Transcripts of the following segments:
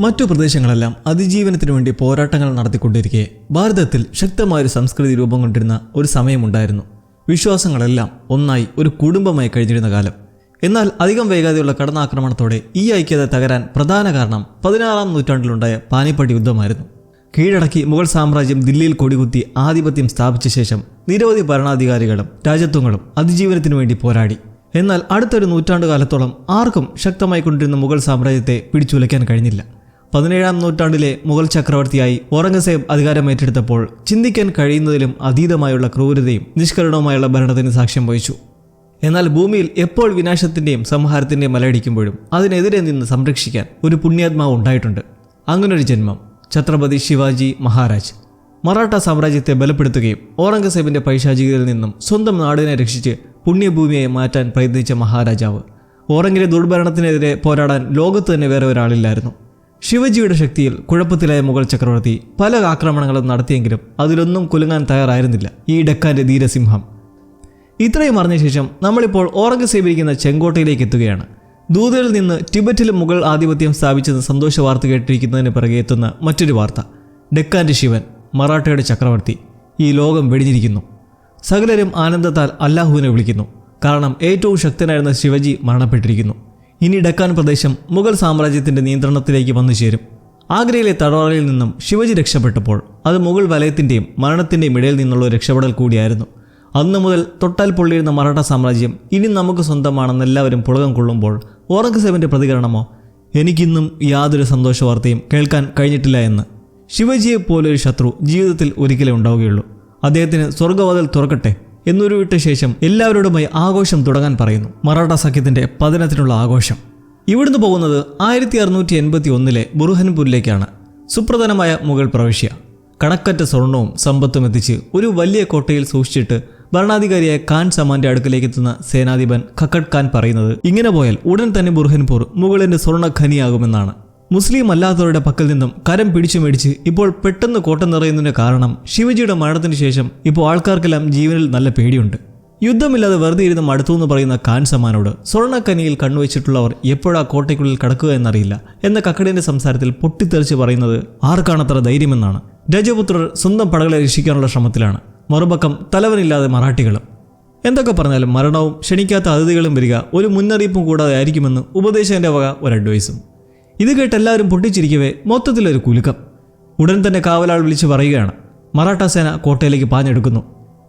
മറ്റു പ്രദേശങ്ങളെല്ലാം അതിജീവനത്തിനു വേണ്ടി പോരാട്ടങ്ങൾ നടത്തിക്കൊണ്ടിരിക്കെ. ഭാരതത്തിൽ ശക്തമായൊരു സംസ്കൃതി രൂപം കൊണ്ടിരുന്ന ഒരു സമയമുണ്ടായിരുന്നു. വിശ്വാസങ്ങളെല്ലാം ഒന്നായി ഒരു കുടുംബമായി കഴിഞ്ഞിരുന്ന കാലം. എന്നാൽ അധികം വേഗതയുള്ള കടന്നാക്രമണത്തോടെ ഈ ഐക്യത തകരാൻ പ്രധാന കാരണം പതിനാറാം നൂറ്റാണ്ടിലുണ്ടായ പാനിപ്പട്ട് യുദ്ധമായിരുന്നു. കീഴടക്കി മുഗൾ സാമ്രാജ്യം ദില്ലിയിൽ കൊടികുത്തി ആധിപത്യം സ്ഥാപിച്ച ശേഷം നിരവധി ഭരണാധികാരികളും രാജ്യത്വങ്ങളും അതിജീവനത്തിനു വേണ്ടി പോരാടി. എന്നാൽ അടുത്തൊരു നൂറ്റാണ്ടു കാലത്തോളം ആർക്കും ശക്തമായി കൊണ്ടിരുന്ന മുഗൾ സാമ്രാജ്യത്തെ പിടിച്ചുലയ്ക്കാൻ കഴിഞ്ഞില്ല. പതിനേഴാം നൂറ്റാണ്ടിലെ മുഗൾ ചക്രവർത്തിയായി ഔറംഗസേബ് അധികാരമേറ്റെടുത്തപ്പോൾ ചിന്തിക്കാൻ കഴിയുന്നതിലും അതീതമായുള്ള ക്രൂരതയും നിഷ്കരണവുമായുള്ള ഭരണത്തിന് സാക്ഷ്യം വഹിച്ചു. എന്നാൽ ഭൂമിയിൽ എപ്പോൾ വിനാശത്തിന്റെയും സംഹാരത്തിന്റെയും മലയടിക്കുമ്പോഴും അതിനെതിരെ നിന്ന് സംരക്ഷിക്കാൻ ഒരു പുണ്യാത്മാവ് ഉണ്ടായിട്ടുണ്ട്. അങ്ങനൊരു ജന്മം. ഛത്രപതി ശിവാജി മഹാരാജ്. മറാഠ സാമ്രാജ്യത്തെ ബലപ്പെടുത്തുകയും ഔറംഗസേബിന്റെ പൈശാചികതയിൽ നിന്നും സ്വന്തം നാടിനെ രക്ഷിച്ച് പുണ്യഭൂമിയായി മാറ്റാൻ പ്രയത്നിച്ച മഹാരാജാവ്. ഔറംഗിലെ ദുർഭരണത്തിനെതിരെ പോരാടാൻ ലോകത്ത് തന്നെ വേറെ ഒരാളില്ലായിരുന്നു. ശിവജിയുടെ ശക്തിയിൽ കുഴപ്പത്തിലായ മുഗൾ ചക്രവർത്തി പല ആക്രമണങ്ങളും നടത്തിയെങ്കിലും അതിലൊന്നും കുലുങ്ങാൻ തയ്യാറായിരുന്നില്ല ഈ ഡെക്കാന്റെ ധീരസിംഹം. ഇത്രയും അറിഞ്ഞ ശേഷം നമ്മളിപ്പോൾ ഓറംഗസേബിരിക്കുന്ന ചെങ്കോട്ടയിലേക്ക് എത്തുകയാണ്. ദൂതയിൽ നിന്ന് ടിബറ്റിൽ മുഗൾ ആധിപത്യം സ്ഥാപിച്ചെന്ന് സന്തോഷ വാർത്ത കേട്ടിരിക്കുന്നതിന് പിറകെ എത്തുന്ന മറ്റൊരു വാർത്ത. ഡെക്കാന്റെ ശിവൻ മറാഠയുടെ ചക്രവർത്തി ഈ ലോകം വെടിഞ്ഞിരിക്കുന്നു. സകലരും ആനന്ദത്താൽ അല്ലാഹുവിനെ വിളിക്കുന്നു. കാരണം ഏറ്റവും ശക്തനായിരുന്ന ശിവജി മരണപ്പെട്ടിരിക്കുന്നു. ഇനി ഡക്കാൻ പ്രദേശം മുഗൾ സാമ്രാജ്യത്തിന്റെ നിയന്ത്രണത്തിലേക്ക് വന്നു ചേരും. ആഗ്രയിലെ തടവറയിൽ നിന്നും ശിവജി രക്ഷപ്പെട്ടപ്പോൾ അത് മുഗൾ വലയത്തിന്റെയും മരണത്തിന്റെയും ഇടയിൽ നിന്നുള്ള രക്ഷപ്പെടൽ കൂടിയായിരുന്നു. അന്നു മുതൽ തൊട്ടാൽ പൊള്ളിയിരുന്ന മറാഠ സാമ്രാജ്യം ഇനി നമുക്ക് സ്വന്തമാണെന്ന് എല്ലാവരും പുളകം കൊള്ളുമ്പോൾ ഓറംഗസേബിന്റെ പ്രതികരണമോ? എനിക്കിന്നും യാതൊരു സന്തോഷ വാർത്തയും കേൾക്കാൻ കഴിഞ്ഞിട്ടില്ല എന്ന്. ശിവജിയെ പോലൊരു ശത്രു ജീവിതത്തിൽ ഒരിക്കലേ ഉണ്ടാവുകയുള്ളൂ. അദ്ദേഹത്തിന് സ്വർഗവാതിൽ തുറക്കട്ടെ? എന്നുരുവിട്ട ശേഷം എല്ലാവരോടുമായി ആഘോഷം തുടങ്ങാൻ പറയുന്നു. മറാഠ സഖ്യത്തിന്റെ പതനത്തിനുള്ള ആഘോഷം. ഇവിടുന്ന് പോകുന്നത് ആയിരത്തി അറുന്നൂറ്റി എൺപത്തി ഒന്നിലെ ബുർഹൻപൂരിലേക്കാണ്. സുപ്രധാനമായ മുഗൾ പ്രവിശ്യ. കണക്കറ്റ സ്വർണവും സമ്പത്തും എത്തിച്ച് ഒരു വലിയ കോട്ടയിൽ സൂക്ഷിച്ചിട്ട് ഭരണാധികാരിയായ ഖാൻ സമാന്റെ അടുക്കലേക്ക് എത്തുന്ന സേനാധിപൻ ഖക്കട് ഖാൻ പറയുന്നത് ഇങ്ങനെ പോയാൽ ഉടൻ തന്നെ ബുർഹൻപൂർ മുഗളിന്റെ സ്വർണ ഖനിയാകുമെന്നാണ്. മുസ്ലിം അല്ലാത്തവരുടെ പക്കൽ നിന്നും കരം പിടിച്ചു മേടിച്ച് ഇപ്പോൾ പെട്ടെന്ന് കോട്ട നിറയുന്നതിന് കാരണം ശിവജിയുടെ മരണത്തിന് ശേഷം ഇപ്പോൾ ആൾക്കാർക്കെല്ലാം ജീവനിൽ നല്ല പേടിയുണ്ട്. യുദ്ധമില്ലാതെ വെറുതെ ഇരുന്ന് മടുത്തു എന്ന് പറയുന്ന കാൻസമാനോട് സ്വർണക്കനിയിൽ കണ്ണുവച്ചിട്ടുള്ളവർ എപ്പോഴാ കോട്ടയ്ക്കുള്ളിൽ കടക്കുക എന്നറിയില്ല എന്ന കക്കടിന്റെ സംസാരത്തിൽ പൊട്ടിത്തെറിച്ച് പറയുന്നത് ആർക്കാണത്ര ധൈര്യമെന്നാണ്. രജപുത്രർ സ്വന്തം പടകളെ രക്ഷിക്കാനുള്ള ശ്രമത്തിലാണ്. മറുപക്കം തലവനില്ലാതെ മറാഠികളും. എന്തൊക്കെ പറഞ്ഞാലും മരണവും ക്ഷണിക്കാത്ത അതിഥികളും വരിക ഒരു മുന്നറിയിപ്പും കൂടാതെ ആയിരിക്കുമെന്ന് ഉപദേശന്റെ വക ഒരു അഡ്വൈസും ഇത് കേട്ട് എല്ലാവരും പൊട്ടിച്ചിരിക്കവേ മൊത്തത്തിലൊരു കുലുക്കം. ഉടൻ തന്നെ കാവലാൾ വിളിച്ച് പറയുകയാണ്. മറാഠ സേന കോട്ടയിലേക്ക് പാഞ്ഞെടുക്കുന്നു.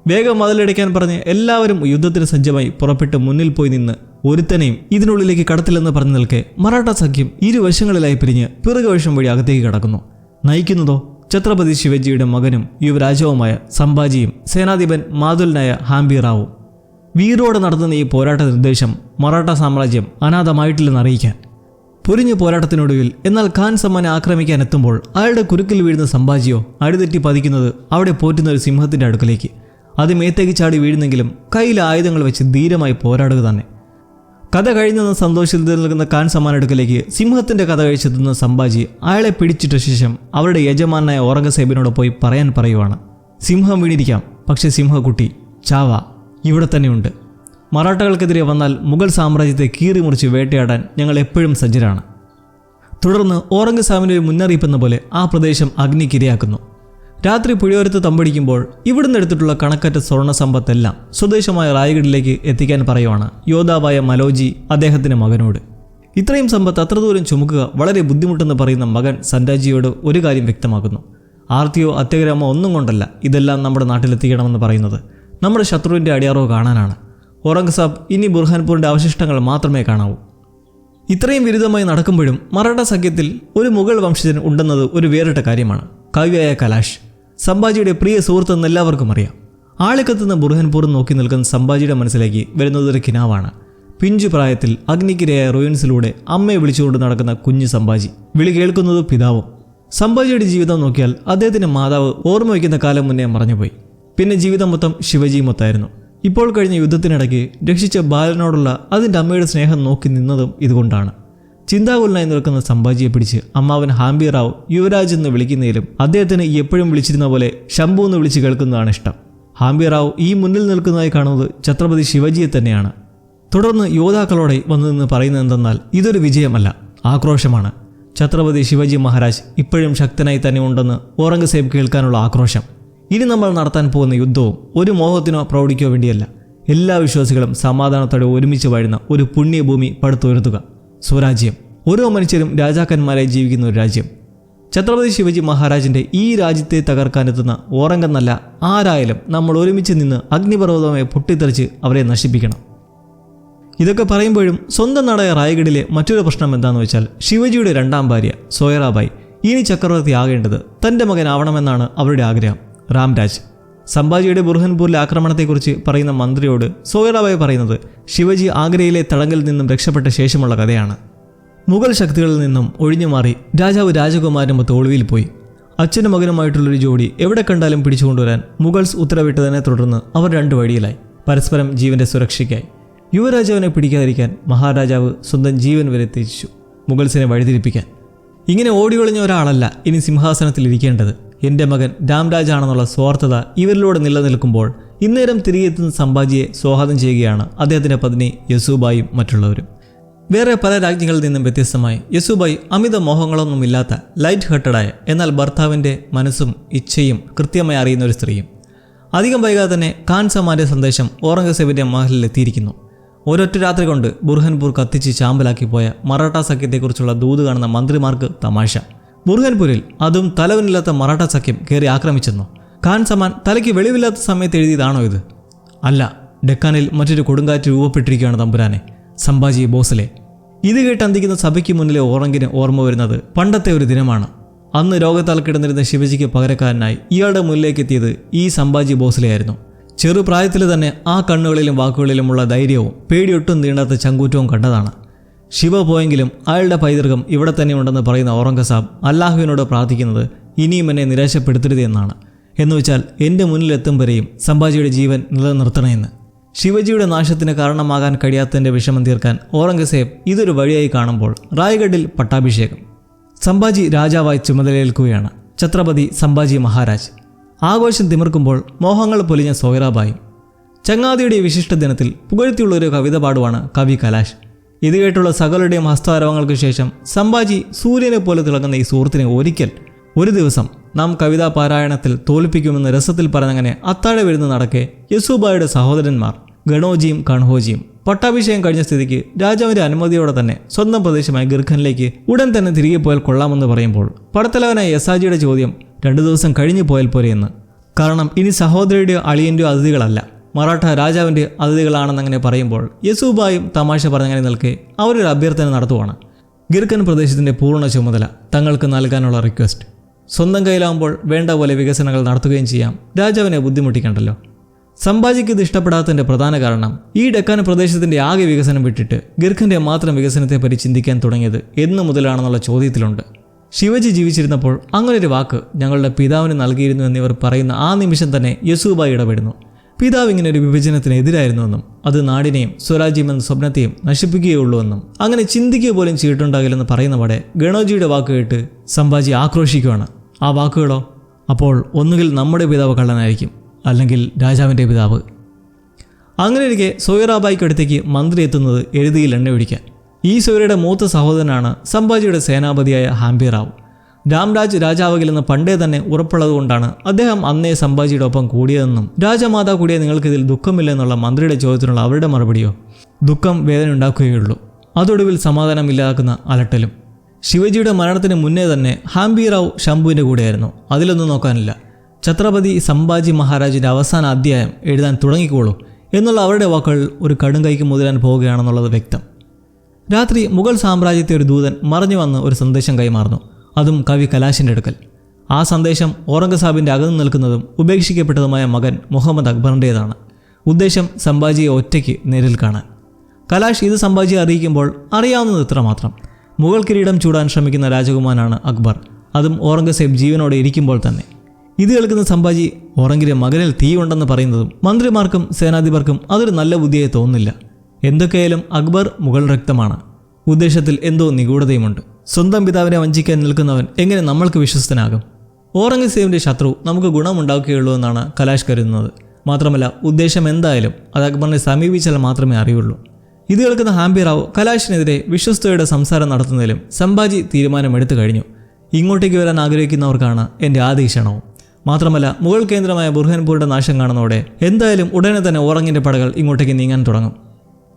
വേഗം മതിലടിക്കാൻ പറഞ്ഞ് എല്ലാവരും യുദ്ധത്തിന് സജ്ജമായി പുറപ്പെട്ട് മുന്നിൽ പോയി നിന്ന് ഒരുത്തനെയും ഇതിനുള്ളിലേക്ക് കടത്തില്ലെന്ന് പറഞ്ഞു നിൽക്കെ മറാഠ സഖ്യം ഇരുവശങ്ങളിലായി പിരിഞ്ഞ് പിറകുവശം വഴി അകത്തേക്ക് കടക്കുന്നു. നയിക്കുന്നതോ? ഛത്രപതി ശിവജിയുടെ മകനും യുവരാജാവുമായ സംഭാജിയും സേനാധിപൻ മാതുലിനായ ഹാംബി റാവു. വീരോടെ നടത്തുന്ന ഈ പോരാട്ട നിർദ്ദേശം മറാഠ സാമ്രാജ്യം അനാഥമായിട്ടില്ലെന്ന് അറിയിക്കാൻ പൊരിഞ്ഞ പോരാട്ടത്തിനൊടുവിൽ എന്നാൽ ഖാൻ സമ്മാനെ ആക്രമിക്കാൻ എത്തുമ്പോൾ അയാളുടെ കുരുക്കിൽ വീഴുന്ന സംഭാജിയോ അടിതെറ്റി പതിക്കുന്നത് അവിടെ പോറ്റുന്ന ഒരു സിംഹത്തിന്റെ അടുക്കലേക്ക്. അത് മേത്തേക്ക് ചാടി വീഴുന്നെങ്കിലും കയ്യിൽ ആയുധങ്ങൾ വെച്ച് ധീരമായി പോരാടുക തന്നെ. കഥ കഴിഞ്ഞെന്ന സന്തോഷത്തിൽ നിൽക്കുന്ന ഖാൻ സമ്മാൻ അടുക്കലേക്ക് സിംഹത്തിന്റെ കഥ കഴിച്ചെത്തുന്ന സംഭാജി അയാളെ പിടിച്ചിട്ട ശേഷം അവരുടെ യജമാനായ ഔറംഗസേബിനോട് പോയി പറയാൻ പറയുവാണ്. സിംഹം വീണിരിക്കാം പക്ഷേ സിംഹക്കുട്ടി ചാവ ഇവിടെ തന്നെയുണ്ട്. മറാഠകൾക്കെതിരെ വന്നാൽ മുഗൾ സാമ്രാജ്യത്തെ കീറിമുറിച്ച് വേട്ടയാടാൻ ഞങ്ങൾ എപ്പോഴും സജ്ജരാണ്. തുടർന്ന് ഓറംഗസാമിന്റെ മുന്നറിയിപ്പെന്ന പോലെ ആ പ്രദേശം അഗ്നിക്കിരയാക്കുന്നു. രാത്രി പുഴയോരത്ത് തമ്പടിക്കുമ്പോൾ ഇവിടുന്ന് എടുത്തിട്ടുള്ള കണക്കറ്റ സ്വർണ സമ്പത്തെല്ലാം സ്വദേശമായ റായ്ഗഡിലേക്ക് എത്തിക്കാൻ പറയുവാണ് യോദ്ധാവായ മലോജി അദ്ദേഹത്തിന്റെ മകനോട്. ഇത്രയും സമ്പത്ത് അത്ര ദൂരം ചുമക്കുക വളരെ ബുദ്ധിമുട്ടെന്ന് പറയുന്ന മകൻ സന്താജിയോട് ഒരു കാര്യം വ്യക്തമാക്കുന്നു. ആർത്തിയോ അത്യഗ്രഹമോ ഒന്നും കൊണ്ടല്ല ഇതെല്ലാം നമ്മുടെ നാട്ടിലെത്തിക്കണമെന്ന് പറയുന്നത്. നമ്മുടെ ശത്രുവിന്റെ അടിയാറോ കാണാനാണ്. ഔറംഗസാബ് ഇനി ബുർഹാൻപൂരിന്റെ അവശിഷ്ടങ്ങൾ മാത്രമേ കാണാവൂ. ഇത്രയും വിരുദ്ധമായി നടക്കുമ്പോഴും മറാഠ സഖ്യത്തിൽ ഒരു മുഗൾ വംശജൻ ഉണ്ടെന്നത് ഒരു വേറിട്ട കാര്യമാണ്. കവിയായ കലാഷ് സംഭാജിയുടെ പ്രിയ സുഹൃത്തെന്ന് എല്ലാവർക്കും അറിയാം. ആളിക്കത്തുന്ന ബുർഹാൻപൂർ നോക്കി നിൽക്കുന്ന സംഭാജിയുടെ മനസ്സിലേക്ക് വരുന്നത് ഒരു കിനാവാണ്. പിഞ്ചു പ്രായത്തിൽ അഗ്നിക്കിരയായ റോയിൻസിലൂടെ അമ്മയെ വിളിച്ചുകൊണ്ട് നടക്കുന്ന കുഞ്ഞു സംഭാജി. വിളി കേൾക്കുന്നത് പിതാവും. സംഭാജിയുടെ ജീവിതം നോക്കിയാൽ അദ്ദേഹത്തിന്റെ മാതാവ് ഓർമ്മ വയ്ക്കുന്ന കാലം മുന്നേ മറഞ്ഞുപോയി. പിന്നെ ജീവിതം മൊത്തം ശിവജി മൊത്തായിരുന്നു ഇപ്പോൾ കഴിഞ്ഞ യുദ്ധത്തിനിടയ്ക്ക് രക്ഷിച്ച ബാലനോടുള്ള അതിന്റെ അമ്മയുടെ സ്നേഹം നോക്കി നിന്നതും ഇതുകൊണ്ടാണ്. ചിന്താകുലനായി നിൽക്കുന്ന സംഭാജിയെ പിടിച്ച് അമ്മാവൻ ഹാംബി റാവു യുവരാജ് എന്ന് വിളിക്കുന്നതിലും അദ്ദേഹത്തിന് എപ്പോഴും വിളിച്ചിരുന്ന പോലെ ശംഭു എന്ന് വിളിച്ച് കേൾക്കുന്നതാണ് ഇഷ്ടം. ഹാംബി റാവു ഈ മുന്നിൽ നിൽക്കുന്നതായി കാണുന്നത് ഛത്രപതി ശിവജിയെ തന്നെയാണ്. തുടർന്ന് യോദ്ധാക്കളോടെ വന്നു നിന്ന് പറയുന്നത് എന്തെന്നാൽ ഇതൊരു വിജയമല്ല ആക്രോശമാണ്. ഛത്രപതി ശിവജി മഹാരാജ് ഇപ്പോഴും ശക്തനായി തന്നെ ഉണ്ടെന്ന് ഔറംഗസേബ് കേൾക്കാനുള്ള ആക്രോശം. ഇനി നമ്മൾ നടത്താൻ പോകുന്ന യുദ്ധവും ഒരു മോഹത്തിനോ പ്രൗഢിക്കോ വേണ്ടിയല്ല. എല്ലാ വിശ്വാസികളും സമാധാനത്തോടെ ഒരുമിച്ച് വാഴുന്ന ഒരു പുണ്യഭൂമി പടുത്തുയർത്തുക. സ്വരാജ്യം. ഓരോ മനുഷ്യരും രാജാക്കന്മാരെ ജീവിക്കുന്ന ഒരു രാജ്യം. ഛത്രപതി ശിവജി മഹാരാജിന്റെ ഈ രാജ്യത്തെ തകർക്കാനെത്തുന്ന ഓറങ്കെന്നല്ല ആരായാലും നമ്മൾ ഒരുമിച്ച് നിന്ന് അഗ്നിപർവതമായി പൊട്ടിത്തെറിച്ച് അവരെ നശിപ്പിക്കണം. ഇതൊക്കെ പറയുമ്പോഴും സ്വന്തം നാടായ റായ്ഗഡിലെ മറ്റൊരു പ്രശ്നം എന്താണെന്ന് വെച്ചാൽ ശിവജിയുടെ രണ്ടാം ഭാര്യ സോയറാബായി ഇനി ചക്രവർത്തി ആകേണ്ടത് തന്റെ മകനാവണമെന്നാണ് അവരുടെ ആഗ്രഹം. രാംരാജ്. സംഭാജിയുടെ ബുർഹൻപൂരിലെ ആക്രമണത്തെക്കുറിച്ച് പറയുന്ന മന്ത്രിയോട് സോയറാബായി പറയുന്നത് ശിവജി ആഗ്രയിലെ തടങ്കിൽ നിന്നും രക്ഷപ്പെട്ട ശേഷമുള്ള കഥയാണ്. മുഗൾ ശക്തികളിൽ നിന്നും ഒഴിഞ്ഞുമാറി രാജാവ് രാജകുമാരനും തോൾവിയിൽ പോയി. അച്ഛനും മകനുമായിട്ടുള്ളൊരു ജോഡി എവിടെ കണ്ടാലും പിടിച്ചുകൊണ്ടുവരാൻ മുഗൾസ് ഉത്തരവിട്ടതിനെ തുടർന്ന് അവർ രണ്ടു വഴിയിലായി. പരസ്പരം ജീവന്റെ സുരക്ഷയ്ക്കായി. യുവരാജാവിനെ പിടിക്കാതിരിക്കാൻ മഹാരാജാവ് സ്വന്തം ജീവൻ വരെ ത്യജിച്ചു. മുഗൾസിനെ വഴിതിരിപ്പിക്കാൻ. ഇങ്ങനെ ഓടിയൊളിഞ്ഞ ഒരാളല്ല ഇനി സിംഹാസനത്തിൽ ഇരിക്കേണ്ടത്. എന്റെ മകൻ രാംരാജാണെന്നുള്ള സ്വാർത്ഥത ഇവരിലൂടെ നിലനിൽക്കുമ്പോൾ ഇന്നേരം തിരികെ എത്തുന്ന സംഭാജിയെ സ്വാഗതം ചെയ്യുകയാണ് അദ്ദേഹത്തിന്റെ പത്നി യസൂബായും മറ്റുള്ളവരും. വേറെ പല രാജ്യങ്ങളിൽ നിന്നും വ്യത്യസ്തമായി യസൂബായി അമിത മോഹങ്ങളൊന്നുമില്ലാത്ത ലൈറ്റ് ഹെർട്ടഡായ എന്നാൽ ഭർത്താവിന്റെ മനസ്സും ഇച്ഛയും കൃത്യമായി അറിയുന്ന ഒരു സ്ത്രീയും. അധികം വൈകാതെ തന്നെ ഖാൻ സമാന്റെ സന്ദേശം ഔറംഗസേബിന്റെ മഹലിൽ എത്തിയിരിക്കുന്നു. ഒരൊറ്റ രാത്രി കൊണ്ട് ബുർഹൻപൂർ കത്തിച്ച് ചാമ്പലാക്കി പോയ മറാഠ സഖ്യത്തെക്കുറിച്ചുള്ള ദൂത് കാണുന്ന മന്ത്രിമാർക്ക് തമാശ. ബുർഹൻപൂരിൽ അതും തലവനില്ലാത്ത മറാഠ സഖ്യം കയറി ആക്രമിച്ചെന്നു? ഖാൻ സമാൻ തലയ്ക്ക് വെളിവില്ലാത്ത സമയത്ത് എഴുതിയതാണോ ഇത്? അല്ല ഡെക്കാനിൽ മറ്റൊരു കൊടുങ്കാറ്റ് രൂപപ്പെട്ടിരിക്കുകയാണ് തമ്പുരാനെ സംഭാജി ബോസലെ. ഇത് കേട്ട് അന്തിക്കുന്ന സഭയ്ക്ക് മുന്നിലെ ഓറങ്കിന് ഓർമ്മ വരുന്നത് പണ്ടത്തെ ഒരു ദിനമാണ്. അന്ന് രോഗത്താൽ കിടന്നിരുന്ന ശിവജിക്ക് പകരക്കാരനായി ഇയാളുടെ മുന്നിലേക്ക് എത്തിയത് ഈ സംഭാജി ബോസലെയായിരുന്നു. ചെറുപ്രായത്തിൽ തന്നെ ആ കണ്ണുകളിലും വാക്കുകളിലുമുള്ള ധൈര്യവും പേടിയൊട്ടും നീണ്ടാത്ത ചങ്കൂറ്റവും കണ്ടതാണ്. ശിവ പോയെങ്കിലും അയാളുടെ പൈതൃകം ഇവിടെ തന്നെ ഉണ്ടെന്ന് പറയുന്ന ഔറംഗസാബ് അല്ലാഹുവിനോട് പ്രാർത്ഥിക്കുന്നത് ഇനിയും എന്നെ നിരാശപ്പെടുത്തരുത് എന്നാണ്. എന്നുവെച്ചാൽ എന്റെ മുന്നിലെത്തും വരെയും സംഭാജിയുടെ ജീവൻ നിലനിർത്തണമെന്ന്. ശിവജിയുടെ നാശത്തിന് കാരണമാകാൻ കഴിയാത്തതിന്റെ വിഷമം തീർക്കാൻ ഔറംഗസേബ് ഇതൊരു വഴിയായി കാണുമ്പോൾ റായ്ഗഡിൽ പട്ടാഭിഷേകം. സംഭാജി രാജാവായി ചുമതലയേൽക്കുകയാണ് ഛത്രപതി സംഭാജി മഹാരാജ്. ആഘോഷം തിമിർക്കുമ്പോൾ മോഹങ്ങൾ പൊലിഞ്ഞ സോയറാബായി ചങ്ങാതിയുടെ വിശിഷ്ട ദിനത്തിൽ പുകഴ്ത്തിയുള്ള ഒരു കവിത പാടുവാണ് കവി കലാശ്. ഇത് കേട്ടുള്ള സകലരുടെയും ഹസ്താരവങ്ങൾക്ക് ശേഷം സംഭാജി സൂര്യനെ പോലെ തിളങ്ങുന്ന ഈ സുഹൃത്തിനെ ഒരിക്കൽ ഒരു ദിവസം നാം കവിതാ പാരായണത്തിൽ തോൽപ്പിക്കുമെന്ന് രസത്തിൽ പറഞ്ഞങ്ങനെ അത്താഴ വരുന്ന നടക്കെ യസൂബായുടെ സഹോദരന്മാർ ഗണോജിയും കൺഹോജിയും പട്ടാഭിഷേകം കഴിഞ്ഞ സ്ഥിതിക്ക് രാജാവിന്റെ അനുമതിയോടെ തന്നെ സ്വന്തം പ്രദേശമായ ഗിർഖനിലേക്ക് ഉടൻ തന്നെ തിരികെ പോയാൽ കൊള്ളാമെന്ന് പറയുമ്പോൾ പടത്തലവനായ യസാജിയുടെ ചോദ്യം രണ്ടു ദിവസം കഴിഞ്ഞു പോയാൽ പോരെയെന്ന് കാരണം ഇനി സഹോദരിയുടെയോ അളിയന്റെയോ അതിഥികളല്ല. മറാഠ രാജാവിന്റെ അതിഥികളാണെന്നങ്ങനെ പറയുമ്പോൾ യസൂബായും തമാശ പറഞ്ഞങ്ങനെ നിൽക്കെ അവരൊരു അഭ്യർത്ഥന നടത്തുവാണ്. ഗിർഖൻ പ്രദേശത്തിന്റെ പൂർണ ചുമതല തങ്ങൾക്ക് നൽകാനുള്ള റിക്വസ്റ്റ്. സ്വന്തം കയ്യിലാവുമ്പോൾ വേണ്ട പോലെ വികസനങ്ങൾ നടത്തുകയും ചെയ്യാം. രാജാവിനെ ബുദ്ധിമുട്ടിക്കണ്ടല്ലോ. സംഭാജിക്ക് ഇത് ഇഷ്ടപ്പെടാത്തതിന്റെ പ്രധാന കാരണം ഈ ഡെക്കാൻ പ്രദേശത്തിന്റെ ആകെ വികസനം വിട്ടിട്ട് ഗിർഖിന്റെ മാത്രം വികസനത്തെപ്പറ്റി ചിന്തിക്കാൻ തുടങ്ങിയത് എന്നു മുതലാണെന്നുള്ള ചോദ്യത്തിലുണ്ട്. ശിവജി ജീവിച്ചിരുന്നപ്പോൾ അങ്ങനൊരു വാക്ക് ഞങ്ങളുടെ പിതാവിന് നൽകിയിരുന്നു എന്നിവർ പറയുന്ന ആ നിമിഷം തന്നെ യസൂബായി ഇടപെടുന്നു. പിതാവ് ഇങ്ങനെ ഒരു വിഭജനത്തിന് എതിരായിരുന്നുവെന്നും അത് നാടിനെയും സ്വരാജ്യം എന്ന സ്വപ്നത്തെയും നശിപ്പിക്കുകയുള്ളൂവെന്നും അങ്ങനെ ചിന്തിക്കുക പോലും ചെയ്തിട്ടുണ്ടാകില്ലെന്ന് പറയുന്നവടെ ഗണോജിയുടെ വാക്ക് കേട്ട് സംഭാജി ആക്രോശിക്കുകയാണ്. ആ വാക്കുകളോ അപ്പോൾ ഒന്നുകിൽ നമ്മുടെ പിതാവ് കള്ളനായിരിക്കും അല്ലെങ്കിൽ രാജാവിന്റെ പിതാവ്. അങ്ങനെ ഇരിക്കെ സോയറാബായിക്ക് അടുത്തേക്ക് മന്ത്രി എത്തുന്നത് എഴുതിയിൽ എണ്ണ ഒഴിക്കാൻ ഈ സോയറയുടെ മൂത്ത സഹോദരനാണ് സംഭാജിയുടെ സേനാപതിയായ ഹാംബിറാവ് രാംരാജ് രാജാവകിലെന്ന് പണ്ടേ തന്നെ ഉറപ്പുള്ളതുകൊണ്ടാണ് അദ്ദേഹം അന്നേ സംഭാജിയുടെ ഒപ്പം കൂടിയതെന്നും രാജമാതാ കൂടിയ നിങ്ങൾക്കിതിൽ ദുഃഖമില്ലെന്നുള്ള മന്ത്രിയുടെ ചോദ്യത്തിനുള്ള അവരുടെ മറുപടിയോ? ദുഃഖം വേദന ഉണ്ടാക്കുകയുള്ളൂ. അതൊടുവിൽ സമാധാനമില്ലാതാക്കുന്ന അലട്ടലും. ശിവജിയുടെ മരണത്തിന് മുന്നേ തന്നെ ഹാംബി റാവു ശംഭുവിന്റെ കൂടെയായിരുന്നു. അതിലൊന്നും നോക്കാനില്ല. ഛത്രപതി സംഭാജി മഹാരാജിന്റെ അവസാന അധ്യായം എഴുതാൻ തുടങ്ങിക്കോളൂ എന്നുള്ള അവരുടെ വാക്കുകൾ ഒരു കടും കൈക്ക് മുതിരാൻ പോവുകയാണെന്നുള്ളത് വ്യക്തം. രാത്രി മുഗൾ സാമ്രാജ്യത്തെ ഒരു ദൂതൻ മറഞ്ഞു വന്ന് ഒരു സന്ദേശം കൈമാറുന്നു. അതും കവി കലാശിന്റെ അടുക്കൽ. ആ സന്ദേശം ഔറംഗസാബിന്റെ അകന്നു നിൽക്കുന്നതും ഉപേക്ഷിക്കപ്പെട്ടതുമായ മകൻ മുഹമ്മദ് അക്ബറിന്റേതാണ് ഉദ്ദേശം സംഭാജിയെ ഒറ്റയ്ക്ക് നേരിൽ കാണാൻ. കലാഷ് ഇത് സംഭാജിയെ അറിയിക്കുമ്പോൾ അറിയാവുന്നത് ഇത്ര മാത്രം മുഗൾ കിരീടം ചൂടാൻ ശ്രമിക്കുന്ന രാജകുമാരനാണ് അക്ബർ. അതും ഔറംഗസേബ് ജീവനോടെ ഇരിക്കുമ്പോൾ തന്നെ. ഇത് കേൾക്കുന്ന സംഭാജി ഓറങ്കിലെ മകനിൽ തീയുണ്ടെന്ന് പറയുന്നതും മന്ത്രിമാർക്കും സേനാധിപർക്കും അതൊരു നല്ല ബുദ്ധിയായി തോന്നുന്നില്ല. എന്തൊക്കെയായാലും അക്ബർ മുഗൾ രക്തമാണ്. ഉദ്ദേശത്തിൽ എന്തോ നിഗൂഢതയുമുണ്ട്. സ്വന്തം പിതാവിനെ വഞ്ചിക്കാൻ നിൽക്കുന്നവൻ എങ്ങനെ നമ്മൾക്ക് വിശ്വസ്തനാകും? ഓറംഗസേബിന്റെ ശത്രു നമുക്ക് ഗുണമുണ്ടാക്കുകയുള്ളൂ എന്നാണ് കലാഷ് കരുതുന്നത്. മാത്രമല്ല ഉദ്ദേശം എന്തായാലും അത് അക്ബറിനെ സമീപിച്ചാൽ മാത്രമേ അറിയുള്ളൂ. ഇത് കേൾക്കുന്ന ഹാംബിറാവു കലാഷിനെതിരെ വിശ്വസ്തയുടെ സംസാരം നടത്തുന്നതിലും സംഭാജി തീരുമാനമെടുത്തു കഴിഞ്ഞു. ഇങ്ങോട്ടേക്ക് വരാൻ ആഗ്രഹിക്കുന്നവർക്കാണ് എന്റെ ആദ്യ ക്ഷണവും. മാത്രമല്ല മുഗൾ കേന്ദ്രമായ ബുർഹാൻപൂരിന്റെ നാശം കാണുന്നതോടെ എന്തായാലും ഉടനെ തന്നെ ഓറങ്ങിന്റെ പടകൾ ഇങ്ങോട്ടേക്ക് നീങ്ങാൻ തുടങ്ങും.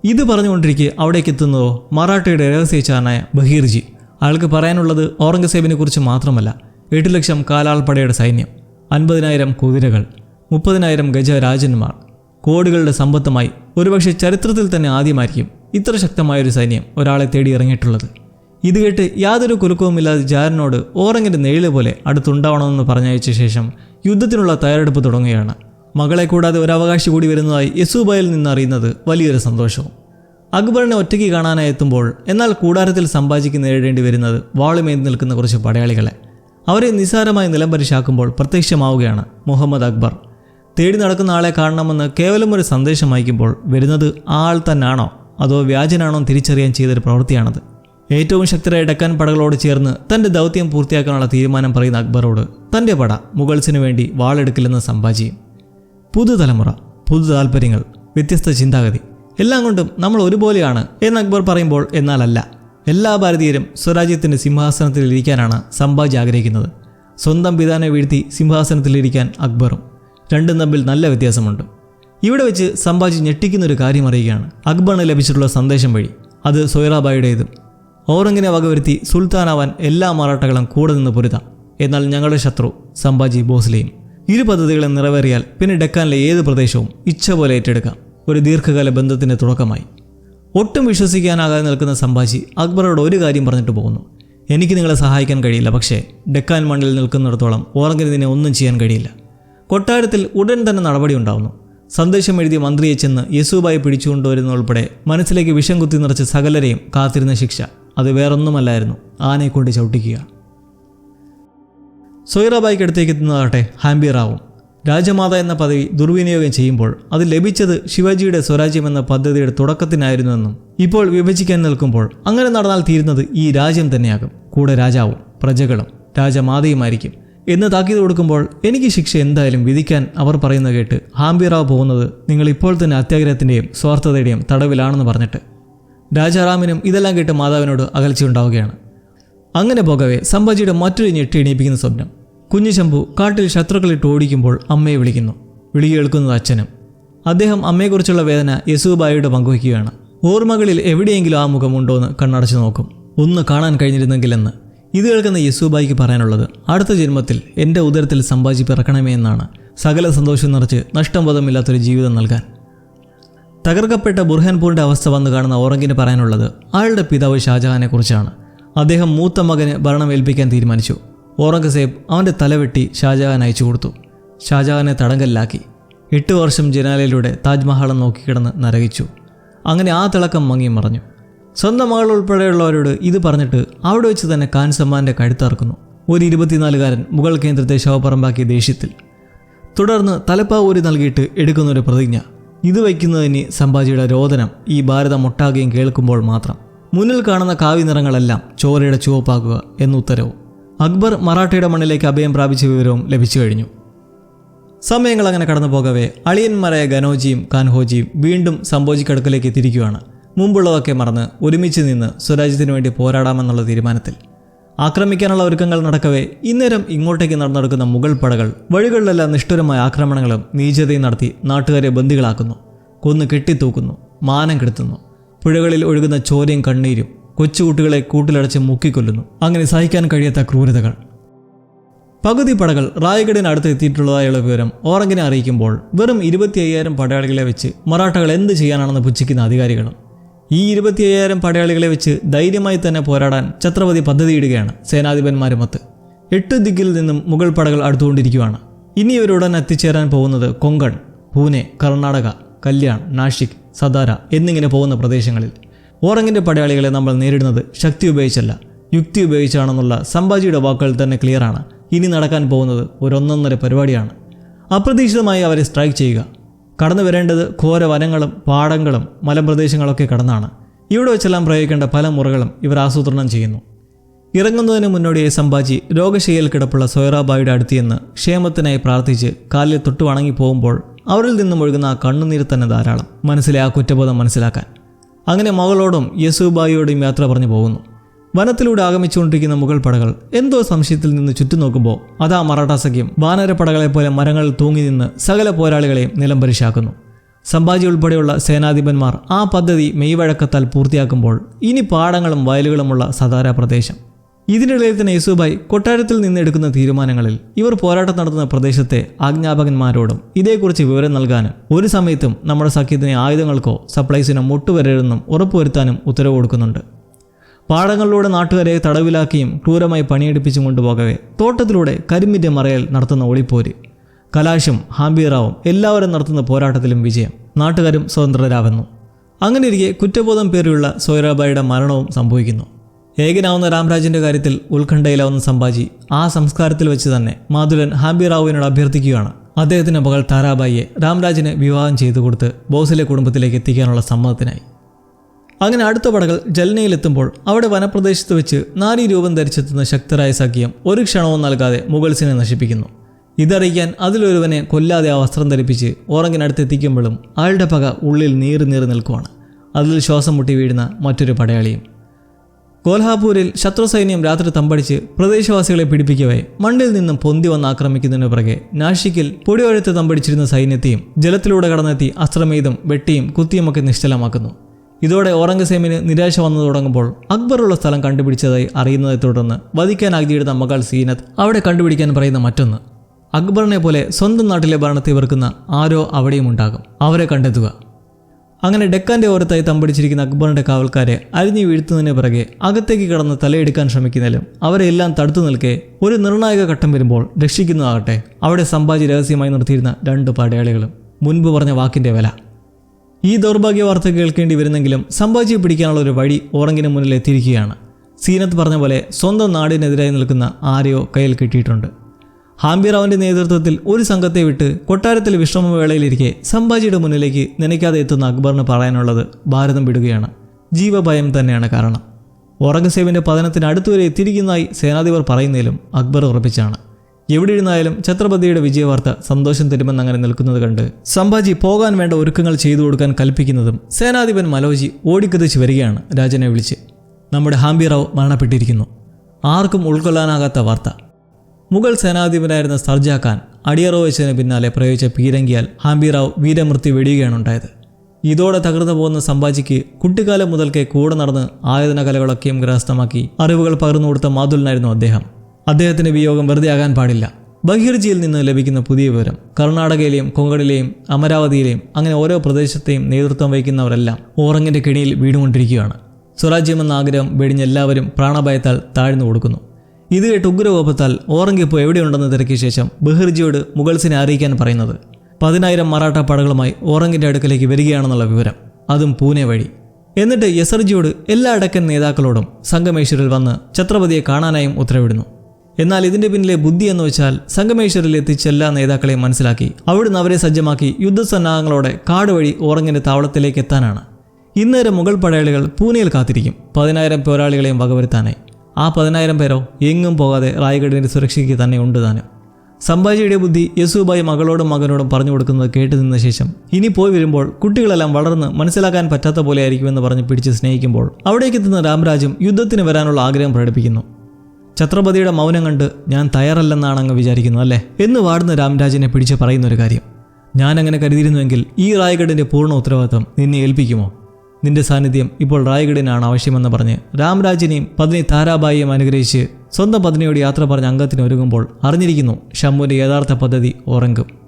ഇത് പറഞ്ഞുകൊണ്ടിരിക്കെ അവിടേക്ക് എത്തുന്നതോ മറാഠയുടെ രഹസ്യച്ചാരനായ ബഹീർജി. അയാൾക്ക് പറയാനുള്ളത് ഔറംഗസേബിനെ കുറിച്ച് മാത്രമല്ല. എട്ട് ലക്ഷം കാലാൾപ്പടയുടെ സൈന്യം അൻപതിനായിരം കുതിരകൾ മുപ്പതിനായിരം ഗജരാജന്മാർ. കോടികളുടെ സമ്പത്തുമായി ഒരുപക്ഷെ ചരിത്രത്തിൽ തന്നെ ആദ്യമായിരിക്കും ഇത്ര ശക്തമായൊരു സൈന്യം ഒരാളെ തേടി ഇറങ്ങിയിട്ടുള്ളത് ഇത് കേട്ട് യാതൊരു കുലുക്കവുമില്ലാതെ ജാരനോട് ഓറങ്ങിന്റെ നെഴിൽ പോലെ അടുത്തുണ്ടാവണമെന്ന് പറഞ്ഞയച്ച ശേഷം യുദ്ധത്തിനുള്ള തയ്യാറെടുപ്പ് തുടങ്ങുകയാണ്. മകളെ കൂടാതെ ഒരു അവകാശി കൂടി വരുന്നതായി യസൂബയിൽ നിന്ന് അറിയുന്നത് വലിയൊരു സന്തോഷവും. അക്ബറിനെ ഒറ്റയ്ക്ക് കാണാനായി എത്തുമ്പോൾ എന്നാൽ കൂടാരത്തിൽ സമ്പാദിക്ക് നേരിടേണ്ടി വരുന്നത് വാളുമേന്തി നിൽക്കുന്ന കുറച്ച് പടയാളികളെ. അവരെ നിസ്സാരമായി നിലംപരിശാക്കുമ്പോൾ പ്രത്യക്ഷമാവുകയാണ് മുഹമ്മദ് അക്ബർ. തേടി നടക്കുന്ന ആളെ കാണണമെന്ന് കേവലം ഒരു സന്ദേശം അയക്കുമ്പോൾ വരുന്നത് ആൾ തന്നാണോ? അതോ വ്യാജനാണോ തിരിച്ചറിയാൻ ചെയ്തൊരു പ്രവൃത്തിയാണത്? ഏറ്റവും ശക്തരായ ഡക്കാൻ പടകളോട് ചേർന്ന് തന്റെ ദൗത്യം പൂർത്തിയാക്കാനുള്ള തീരുമാനം പറയുന്ന അക്ബറോട് തന്റെ പട മുഗൾസിനു വേണ്ടി വാളെടുക്കില്ലെന്ന് സംഭാജിയും. പുതുതലമുറ പുതു താല്പര്യങ്ങൾ വ്യത്യസ്ത ചിന്താഗതി എല്ലാം കൊണ്ടും നമ്മൾ ഒരുപോലെയാണ് എന്ന് അക്ബർ പറയുമ്പോൾ എന്നാലല്ല. എല്ലാ ഭാരതീയരും സ്വരാജ്യത്തിന്റെ സിംഹാസനത്തിൽ ഇരിക്കാനാണ് സംഭാജി ആഗ്രഹിക്കുന്നത്. സ്വന്തം പിതാനെ വീഴ്ത്തി സിംഹാസനത്തിലിരിക്കാൻ അക്ബറും. രണ്ടും തമ്മിൽ നല്ല വ്യത്യാസമുണ്ട്. ഇവിടെ വെച്ച് സംഭാജി ഞെട്ടിക്കുന്ന ഒരു കാര്യം അറിയുകയാണ്. അക്ബറിന് ലഭിച്ചിട്ടുള്ള സന്ദേശം വഴി. അത് സൊയറാബായുടേതും ഔറംഗിനെ വകവരുത്തി സുൽത്താനാവാൻ എല്ലാ മറാഠകളും കൂടെ നിന്ന് പൊരുതാം. എന്നാൽ ഞങ്ങളുടെ ശത്രു സംഭാജി ബോസ്ലെയും. ഇരു പദ്ധതികളും നിറവേറിയാൽ പിന്നെ ഡെക്കാനിലെ ഏത് പ്രദേശവും ഇച്ഛ പോലെ ഏറ്റെടുക്കാം. ഒരു ദീർഘകാല ബന്ധത്തിന്റെ തുടക്കമായി. ഒട്ടും വിശ്വസിക്കാനാകാതെ നിൽക്കുന്ന സംഭാജി അക്ബറോട് ഒരു കാര്യം പറഞ്ഞിട്ട് പോകുന്നു. എനിക്ക് നിങ്ങളെ സഹായിക്കാൻ കഴിയില്ല പക്ഷേ ഡെക്കാൻ മണ്ണിൽ നിൽക്കുന്നിടത്തോളം ഓറങ്കിന് ഒന്നും ചെയ്യാൻ കഴിയില്ല. കൊട്ടാരത്തിൽ ഉടൻ തന്നെ നടപടി ഉണ്ടാവുന്നു. സന്ദേശം എഴുതിയ മന്ത്രിയെ ചെന്ന് യസൂബായി പിടിച്ചുകൊണ്ടുവരുന്ന ഉൾപ്പെടെ മനസ്സിലേക്ക് വിഷം കുത്തി നിറച്ച് സകലരെയും കാത്തിരുന്ന ശിക്ഷ. അത് വേറൊന്നുമല്ലായിരുന്നു. ആനയെ കൊണ്ട് ചവിട്ടിക്കുക. സൊയ്റാബായിക്ക് അടുത്തേക്ക് എത്തുന്നതാകട്ടെ ഹാംബിറാവും രാജമാത എന്ന പദവി ദുർവിനിയോഗം ചെയ്യുമ്പോൾ അത് ലഭിച്ചത് ശിവജിയുടെ സ്വരാജ്യം എന്ന പദ്ധതിയുടെ തുടക്കത്തിനായിരുന്നുവെന്നും ഇപ്പോൾ വിഭജിക്കാൻ നിൽക്കുമ്പോൾ അങ്ങനെ നടന്നാൽ തീരുന്നത് ഈ രാജ്യം തന്നെയാകും. കൂടെ രാജാവും പ്രജകളും രാജമാതയുമായിരിക്കും എന്ന് താക്കീത് കൊടുക്കുമ്പോൾ എനിക്ക് ശിക്ഷ എന്തായാലും വിധിക്കാൻ അവർ പറയുന്നത് കേട്ട് ഹാംബിറാവ് പോകുന്നത് നിങ്ങൾ ഇപ്പോൾ തന്നെ അത്യാഗ്രഹത്തിന്റെയും സ്വാർത്ഥതയുടെയും തടവിലാണെന്ന് പറഞ്ഞിട്ട്. രാജാറാമിനും ഇതെല്ലാം കേട്ട് മാതാവിനോട് അകൽച്ചയുണ്ടാവുകയാണ്. അങ്ങനെ പോകവേ സംഭാജിയുടെ മറ്റൊരു ഞെട്ടി എണീപ്പിക്കുന്ന സ്വപ്നം. കുഞ്ഞു ശംഭു കാട്ടിൽ ശത്രുക്കളിട്ട് ഓടിക്കുമ്പോൾ അമ്മയെ വിളിക്കുന്നു. വിളി കേൾക്കുന്നത് അച്ഛനും. അദ്ദേഹം അമ്മയെക്കുറിച്ചുള്ള വേദന യസൂബായിയുടെ പങ്കുവയ്ക്കുകയാണ്. ഓർമ്മകളിൽ എവിടെയെങ്കിലും ആ മുഖമുണ്ടോ എന്ന് കണ്ണടച്ചു നോക്കും. ഒന്ന് കാണാൻ കഴിഞ്ഞിരുന്നെങ്കിലെന്ന്. ഇത് കേൾക്കുന്ന യസൂബായിക്ക് പറയാനുള്ളത് അടുത്ത ജന്മത്തിൽ എന്റെ ഉദരത്തിൽ സംഭാജി പിറക്കണമേ എന്നാണ്. സകല സന്തോഷം നിറച്ച് നഷ്ടം പദമില്ലാത്തൊരു ജീവിതം നൽകാൻ. തകർക്കപ്പെട്ട ബുർഹാൻപൂരിന്റെ അവസ്ഥ വന്ന് കാണുന്ന ഓറങ്കിന് പറയാനുള്ളത് അയാളുടെ പിതാവ് ഷാജഹാനെക്കുറിച്ചാണ്. അദ്ദേഹം മൂത്ത മകന് ഭരണം ഏൽപ്പിക്കാൻ തീരുമാനിച്ചു. ഔറംഗസേബ് അവന്റെ തലവെട്ടി ഷാജഹാൻ അയച്ചു കൊടുത്തു. ഷാജഹാനെ തടങ്കലിലാക്കി. എട്ട് വർഷം ജനാലയിലൂടെ താജ്മഹളം നോക്കിക്കിടന്ന് നരകിച്ചു. അങ്ങനെ ആ തിളക്കം മങ്ങി മറഞ്ഞു. സ്വന്തം മകൾ ഉൾപ്പെടെയുള്ളവരോട് ഇത് പറഞ്ഞിട്ട് അവിടെ വെച്ച് തന്നെ ഖാൻ സമ്മാന്റെ കഴുത്തറക്കുന്നു. ഒരു ഇരുപത്തിനാലുകാരൻ മുഗൾ കേന്ദ്രത്തെ ശവപ്പറമ്പാക്കിയ ദേഷ്യത്തിൽ. തുടർന്ന് തലപ്പാവൂരി നൽകിയിട്ട് എടുക്കുന്നൊരു പ്രതിജ്ഞ. ഇത് വയ്ക്കുന്നതിന് സംഭാജിയുടെ രോദനം ഈ ഭാരതം ഒട്ടാകെയും കേൾക്കുമ്പോൾ മാത്രം. മുന്നിൽ കാണുന്ന കാവ്യ നിറങ്ങളെല്ലാം ചോരയുടെ ചുവപ്പാക്കുക എന്ന ഉത്തരവും. അക്ബർ മറാഠയുടെ മണ്ണിലേക്ക് അഭയം പ്രാപിച്ച വിവരവും ലഭിച്ചു കഴിഞ്ഞു. സമയങ്ങൾ അങ്ങനെ കടന്നു പോകവേ അളിയന്മാരായ ഗനോജിയും കാൻഹോജിയും വീണ്ടും സംഭോജിക്കടുക്കലേക്ക് തിരിക്കുകയാണ്. മുമ്പുള്ളതൊക്കെ മറന്ന് ഒരുമിച്ച് നിന്ന് സ്വരാജ്യത്തിനു വേണ്ടി പോരാടാമെന്നുള്ള തീരുമാനത്തിൽ. ആക്രമിക്കാനുള്ള ഒരുക്കങ്ങൾ നടക്കവേ ഇന്നേരം ഇങ്ങോട്ടേക്ക് നടന്നെടുക്കുന്ന മുഗൾ പടകൾ വഴികളിലെല്ലാം നിഷ്ഠുരമായ ആക്രമണങ്ങളും നീചതയും നടത്തി നാട്ടുകാരെ ബന്ദികളാക്കുന്നു. കൊന്നു കെട്ടിത്തൂക്കുന്നു മാനം കെടുത്തുന്നു. പുഴകളിൽ ഒഴുകുന്ന ചോരയും കണ്ണീരും കൊച്ചുകുട്ടികളെ കൂട്ടിലടച്ച് മുക്കിക്കൊല്ലുന്നു. അങ്ങനെ സഹിക്കാൻ കഴിയാത്ത ക്രൂരതകൾ. പകുതി പടകൾ റായ്ഗഡിന് അടുത്ത് എത്തിയിട്ടുള്ളതായുള്ള വിവരം ഓറങ്കിനെ അറിയിക്കുമ്പോൾ വെറും ഇരുപത്തി അയ്യായിരം പടയാളികളെ വെച്ച് മറാഠകൾ എന്ത് ചെയ്യാനാണെന്ന് പുച്ഛിക്കുന്ന അധികാരികളും. ഈ ഇരുപത്തി അയ്യായിരം പടയാളികളെ വെച്ച് ധൈര്യമായി തന്നെ പോരാടാൻ ഛത്രപതി പദ്ധതിയിടുകയാണ് സേനാധിപന്മാരുമൊത്ത്. എട്ട് ദിക്കിൽ നിന്നും മുഗൾ പടകൾ അടുത്തുകൊണ്ടിരിക്കുകയാണ് ഇനി ഇവരുടൻ എത്തിച്ചേരാൻ പോകുന്നത് കൊങ്കൺ പൂനെ കർണാടക കല്യാൺ നാഷിക് സദാര എന്നിങ്ങനെ പോകുന്ന പ്രദേശങ്ങളിൽ. ഓറങ്ങിന്റെ പടയാളികളെ നമ്മൾ നേരിടുന്നത് ശക്തി ഉപയോഗിച്ചല്ല യുക്തി ഉപയോഗിച്ചാണെന്നുള്ള സംഭാജിയുടെ വാക്കുകൾ തന്നെ ക്ലിയറാണ് ഇനി നടക്കാൻ പോകുന്നത് ഒരു ഒന്നൊന്നര പരിപാടിയാണ്. അപ്രതീക്ഷിതമായി അവരെ സ്ട്രൈക്ക് ചെയ്യുക. കടന്നു വരേണ്ടത് ഘോര വനങ്ങളും പാടങ്ങളും മലമ്പ്രദേശങ്ങളൊക്കെ കടന്നാണ്. ഇവിടെ വെച്ചെല്ലാം പ്രയോഗിക്കേണ്ട പല മുറകളും ഇവർ ആസൂത്രണം ചെയ്യുന്നു. ഇറങ്ങുന്നതിന് മുന്നോടിയായി സംഭാജി രോഗശയ്യയിൽ കിടപ്പുള്ള സൊയറാബായുടെ അടുത്തിയെന്ന് ക്ഷേമത്തിനായി പ്രാർത്ഥിച്ച് കാലിൽ തൊട്ടു വണങ്ങി പോകുമ്പോൾ അവരിൽ നിന്നും ഒഴുകുന്ന ആ കണ്ണുനീര് തന്നെ ധാരാളം. മനസ്സിലെ ആ കുറ്റബോധം മനസ്സിലാക്കാൻ. അങ്ങനെ മകളോടും യസൂബായിയോടും യാത്ര പറഞ്ഞു പോകുന്നു. വനത്തിലൂടെ ആഗമിച്ചുകൊണ്ടിരിക്കുന്ന മുഗൾ പടകൾ എന്തോ സംശയത്തിൽ നിന്ന് ചുറ്റും നോക്കുമ്പോൾ അതാ മറാഠ സഖ്യം വാനരപ്പടകളെ പോലെ മരങ്ങളിൽ തൂങ്ങി നിന്ന് സകല പോരാളികളെയും നിലംപരിശാക്കുന്നു. സംഭാജി ഉൾപ്പെടെയുള്ള സേനാധിപന്മാർ ആ പദ്ധതി മെയ്വഴക്കത്താൽ പൂർത്തിയാക്കുമ്പോൾ ഇനി പാടങ്ങളും വയലുകളുമുള്ള സതാര പ്രദേശം. ഇതിനിടയിൽ തന്നെ യേസുബായി കൊട്ടാരത്തിൽ നിന്ന് എടുക്കുന്ന തീരുമാനങ്ങളിൽ ഇവർ പോരാട്ടം നടത്തുന്ന പ്രദേശത്തെ ആജ്ഞാപകന്മാരോടും ഇതേക്കുറിച്ച് വിവരം നൽകാനും ഒരു സമയത്തും നമ്മുടെ സഖ്യത്തിന് ആയുധങ്ങൾക്കോ സപ്ലൈസിനോ മുട്ടുവരരുതെന്നും ഉറപ്പുവരുത്താനും ഉത്തരവ് കൊടുക്കുന്നുണ്ട്. പാടങ്ങളിലൂടെ നാട്ടുകാരെ തടവിലാക്കിയും ക്രൂരമായി പണിയെടുപ്പിച്ചും കൊണ്ടുപോകവേ തോട്ടത്തിലൂടെ കരിമ്പിന്റെ മറയൽ നടത്തുന്ന ഒളിപ്പോര്. കലാശും ഹാംബീറാവും എല്ലാവരും നടത്തുന്ന പോരാട്ടത്തിലും വിജയം. നാട്ടുകാരും സ്വതന്ത്രരാവുന്നു. അങ്ങനെ ഇരിക്കെ കുറ്റബോധം പേരിലുള്ള സോയറാബായിയുടെ മരണവും സംഭവിക്കുന്നു. ഏകനാവുന്ന രാംരാജിന്റെ കാര്യത്തിൽ ഉത്കണ്ഠയിലാവുന്ന സംഭാജി ആ സംസ്കാരത്തിൽ വെച്ച് തന്നെ മാധുരൻ ഹാബി റാവുവിനോട് അഭ്യർത്ഥിക്കുകയാണ്. അദ്ദേഹത്തിന്റെ മകൾ താരാബായിയെ രാംരാജിന് വിവാഹം ചെയ്തു കൊടുത്ത് ബോസിലെ കുടുംബത്തിലേക്ക് എത്തിക്കാനുള്ള സമ്മതത്തിനായി. അങ്ങനെ അടുത്ത പടകൾ ജൽനയിലെത്തുമ്പോൾ അവിടെ വനപ്രദേശത്ത് വെച്ച് നാരി രൂപം ധരിച്ചെത്തുന്ന ശക്തരായ സഖ്യം ഒരു ക്ഷണവും നൽകാതെ മുഗൾസിനെ നശിപ്പിക്കുന്നു. ഇതറിയിക്കാൻ അതിലൊരുവനെ കൊല്ലാതെ ആ വസ്ത്രം ധരിപ്പിച്ച് ഓറങ്ങിനടുത്തെത്തിക്കുമ്പോഴും അയാളുടെ പക ഉള്ളിൽ നീറി നീറി നിൽക്കുവാണ്. അതിൽ ശ്വാസം മുട്ടി വീഴുന്ന മറ്റൊരു പടയാളിയും. കോൽഹാപൂരിൽ ശത്രു സൈന്യം രാത്രി തമ്പടിച്ച് പ്രദേശവാസികളെ പിടിപ്പിക്കവേ മണ്ണിൽ നിന്നും പൊന്തി വന്ന് ആക്രമിക്കുന്നതിനു പിറകെ നാഷിക്കിൽ പൊടിയൊഴുത്ത് തമ്പടിച്ചിരുന്ന സൈന്യത്തെയും ജലത്തിലൂടെ കടന്നെത്തി അസ്ത്രമേതും വെട്ടിയും കുത്തിയുമൊക്കെ നിശ്ചലമാക്കുന്നു. ഇതോടെ ഔറംഗസേമിന് നിരാശ വന്നു തുടങ്ങുമ്പോൾ അക്ബറുള്ള സ്ഥലം കണ്ടുപിടിച്ചതായി അറിയുന്നതെ തുടർന്ന് വധിക്കാൻ ആഗ്രഹിയുടെ മകൾ സീനത്ത് അവിടെ കണ്ടുപിടിക്കാൻ പറയുന്ന മറ്റൊന്ന്. അക്ബറിനെ പോലെ സ്വന്തം നാട്ടിലെ ഭരണത്തെ വെറുക്കുന്ന ആരോ അവിടെയും ഉണ്ടാകും. അവരെ കണ്ടെത്തുക. അങ്ങനെ ഡെക്കാന്റെ ഓരത്തായി തമ്പടിച്ചിരിക്കുന്ന അക്ബറിന്റെ കാവൽക്കാരെ അരിഞ്ഞു വീഴ്ത്തുന്നതിന് പിറകെ അകത്തേക്ക് കടന്ന് തലയെടുക്കാൻ ശ്രമിക്കുന്നതിലും അവരെ എല്ലാം തടുത്തു നിൽക്കെ ഒരു നിർണായക ഘട്ടം വരുമ്പോൾ രക്ഷിക്കുന്നതാകട്ടെ അവിടെ സംഭാജി രഹസ്യമായി നിർത്തിയിരുന്ന രണ്ട് പടയാളികളും. മുൻപ് പറഞ്ഞ വാക്കിന്റെ വില. ഈ ദൗർഭാഗ്യ വാർത്ത കേൾക്കേണ്ടി വരുന്നെങ്കിലും സംഭാജിയെ പിടിക്കാനുള്ള ഒരു വഴി ഓറങ്ങിന് മുന്നിൽ എത്തിയിരിക്കുകയാണ്. സീനത്ത് പറഞ്ഞ പോലെ സ്വന്തം നാടിനെതിരായി നിൽക്കുന്ന ആരെയോ കയ്യിൽ കിട്ടിയിട്ടുണ്ട്. ഹാംബിറാവിന്റെ നേതൃത്വത്തിൽ ഒരു സംഘത്തെ വിട്ട് കൊട്ടാരത്തിൽ വിശ്രമവേളയിലിരിക്കെ സംഭാജിയുടെ മുന്നിലേക്ക് നനയ്ക്കാതെ എത്തുന്ന അക്ബറിന് പറയാനുള്ളത് ഭാരതം വിടുകയാണ്. ജീവഭയം തന്നെയാണ് കാരണം. ഔറംഗസേബിന്റെ പതനത്തിന് അടുത്തുവരെ എത്തിയിരിക്കുന്നതായി സേനാധിപർ പറയുന്നതിലും അക്ബർ ഉറപ്പിച്ചാണ്. എവിടെ ഇരുന്നായാലും ഛത്രപതിയുടെ വിജയവാർത്ത സന്തോഷം തരുമെന്ന് അങ്ങനെ നിൽക്കുന്നത് കണ്ട് സംഭാജി പോകാൻ വേണ്ട ഒരുക്കങ്ങൾ ചെയ്തു കൊടുക്കാൻ കൽപ്പിക്കുന്നതും സേനാധിപൻ മലോജി ഓടിക്കതിച്ച് വരികയാണ് രാജനെ വിളിച്ച്. നമ്മുടെ ഹാംബിറാവ് മരണപ്പെട്ടിരിക്കുന്നു. ആർക്കും ഉൾക്കൊള്ളാനാകാത്ത വാർത്ത. മുഗൾ സേനാധിപനായിരുന്ന സർജാ ഖാൻ അടിയറോ വെച്ചതിന് പിന്നാലെ പ്രയോഗിച്ച പീരങ്കിയാൽ ഹാംബിറാവ് വീരമൃത്യു വെടിയുകയാണ് ഉണ്ടായത് ഇതോടെ തകർന്നു പോകുന്ന സംഭാജിക്ക് കുട്ടിക്കാലം മുതൽക്കേ കൂടെ നടന്ന് ആയുധന കലകളൊക്കെയും ഗ്രഹസ്ഥമാക്കി അറിവുകൾ പകർന്നു കൊടുത്ത മാതുലനായിരുന്നു അദ്ദേഹം. അദ്ദേഹത്തിന്റെ വിയോഗം വെറുതെ ആകാൻ പാടില്ല. ബഹിർജിയിൽ നിന്ന് ലഭിക്കുന്ന പുതിയ വിവരം കർണാടകയിലെയും കൊങ്കണിലെയും അമരാവതിയിലെയും അങ്ങനെ ഓരോ പ്രദേശത്തെയും നേതൃത്വം വഹിക്കുന്നവരെല്ലാം ഓറങ്ങിന്റെ കെണിയിൽ വീണുകൊണ്ടിരിക്കുകയാണ്. സ്വരാജ്യമെന്ന ആഗ്രഹം വെടിഞ്ഞെല്ലാവരും പ്രാണഭയത്താൽ താഴ്ന്നു കൊടുക്കുന്നു. ഇത് കേട്ട് ഉഗ്രകോപത്താൽ ഓറങ്ക് ഇപ്പോൾ എവിടെയുണ്ടെന്ന് തിരക്കിയ ശേഷം ബഹിർജിയോട് മുഗൾസിനെ അറിയിക്കാൻ പറയുന്നത്. പതിനായിരം മറാഠ പടകളുമായി ഓറംഗിന്റെ അടുക്കലേക്ക് വരികയാണെന്നുള്ള വിവരം. അതും പൂനെ വഴി. എന്നിട്ട് യസർജിയോട് എല്ലാ അടക്കൻ നേതാക്കളോടും സംഗമേശ്വരിൽ വന്ന് ഛത്രപതിയെ കാണാനായും ഉത്തരവിടുന്നു. എന്നാൽ ഇതിന്റെ പിന്നിലെ ബുദ്ധി എന്ന് വെച്ചാൽ സംഗമേശ്വരിൽ എത്തിച്ച എല്ലാ നേതാക്കളെയും മനസ്സിലാക്കി അവിടുന്ന് അവരെ സജ്ജമാക്കി യുദ്ധസന്നാഹങ്ങളോടെ കാട് വഴി ഓറങ്ങിന്റെ താവളത്തിലേക്ക് എത്താനാണ്. ഇന്നേരം മുഗൾ പടയാളികൾ പൂനെയിൽ കാത്തിരിക്കും. പതിനായിരം പോരാളികളെയും വകവരുത്താനായി. ആ പതിനായിരം പേരോ എങ്ങും പോകാതെ റായ്ഗഡിന്റെ സുരക്ഷയ്ക്ക് തന്നെ ഉണ്ട് താനും സംഭാജിയുടെ ബുദ്ധി യസുബായി മകളോടും മകനോടും പറഞ്ഞു കൊടുക്കുന്നത് കേട്ടു നിന്ന ശേഷം ഇനി പോയി വരുമ്പോൾ കുട്ടികളെല്ലാം വളർന്ന് മനസ്സിലാക്കാൻ പറ്റാത്ത പോലെ ആയിരിക്കുമെന്ന് പറഞ്ഞ് പിടിച്ച് സ്നേഹിക്കുമ്പോൾ അവിടേക്ക് എത്തുന്ന രാംരാജും യുദ്ധത്തിന് വരാനുള്ള ആഗ്രഹം പ്രകടിപ്പിക്കുന്നു. ഛത്രപതിയുടെ മൗനം കണ്ട് ഞാൻ തയ്യാറല്ലെന്നാണ് അങ്ങ് വിചാരിക്കുന്നത് അല്ലേ? എന്ന് വാടുന്ന രാംരാജിനെ പിടിച്ച് പറയുന്ന ഒരു കാര്യം. ഞാൻ അങ്ങനെ കരുതിയിരുന്നുവെങ്കിൽ ഈ റായ്ഗഡിന്റെ പൂർണ ഉത്തരവാദിത്വം നിന്നെ ഏൽപ്പിക്കുമോ? നിന്റെ സാന്നിധ്യം ഇപ്പോൾ റായ്ഗഡിനാണ് ആവശ്യമെന്ന് പറഞ്ഞ് രാംരാജിനെയും പത്നി താരാബായിയും അനുഗ്രഹിച്ച് സ്വന്തം പത്നിയോട് യാത്ര പറഞ്ഞ് അംഗത്തിന് ഒരുങ്ങുമ്പോൾ അറിഞ്ഞിരിക്കുന്നു ഷമ്മുവിന്റെ യഥാർത്ഥ പദ്ധതി ഉറങ്ങും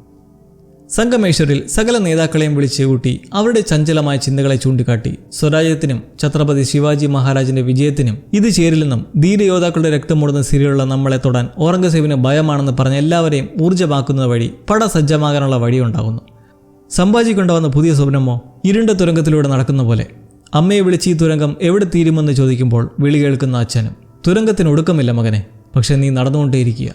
സംഗമേശ്വരിൽ സകല നേതാക്കളെയും വിളിച്ചു കൂട്ടി അവരുടെ ചഞ്ചലമായ ചിന്തകളെ ചൂണ്ടിക്കാട്ടി സ്വരാജ്യത്തിനും ഛത്രപതി ശിവാജി മഹാരാജിന്റെ വിജയത്തിനും ഇത് ചേരില്ലെന്നും ധീരയോദ്ധാക്കളുടെ രക്തം സിരിയുള്ള നമ്മളെ തൊടാൻ ഔറംഗസേബിന് ഭയമാണെന്ന് പറഞ്ഞ എല്ലാവരെയും ഊർജമാക്കുന്നത് വഴി പട സജ്ജമാകാനുള്ള വഴിയുണ്ടാകുന്നു. സംഭാജി കൊണ്ടുവന്ന പുതിയ സ്വപ്നമോ ഇരുണ്ട തുരങ്കത്തിലൂടെ നടക്കുന്ന പോലെ. അമ്മയെ വിളിച്ച് ഈ തുരങ്കം എവിടെ തീരുമെന്ന് ചോദിക്കുമ്പോൾ വിളി കേൾക്കുന്ന അച്ഛനും തുരങ്കത്തിന് ഒടുക്കമില്ല മകനെ പക്ഷെ നീ നടന്നുകൊണ്ടേയിരിക്കുക.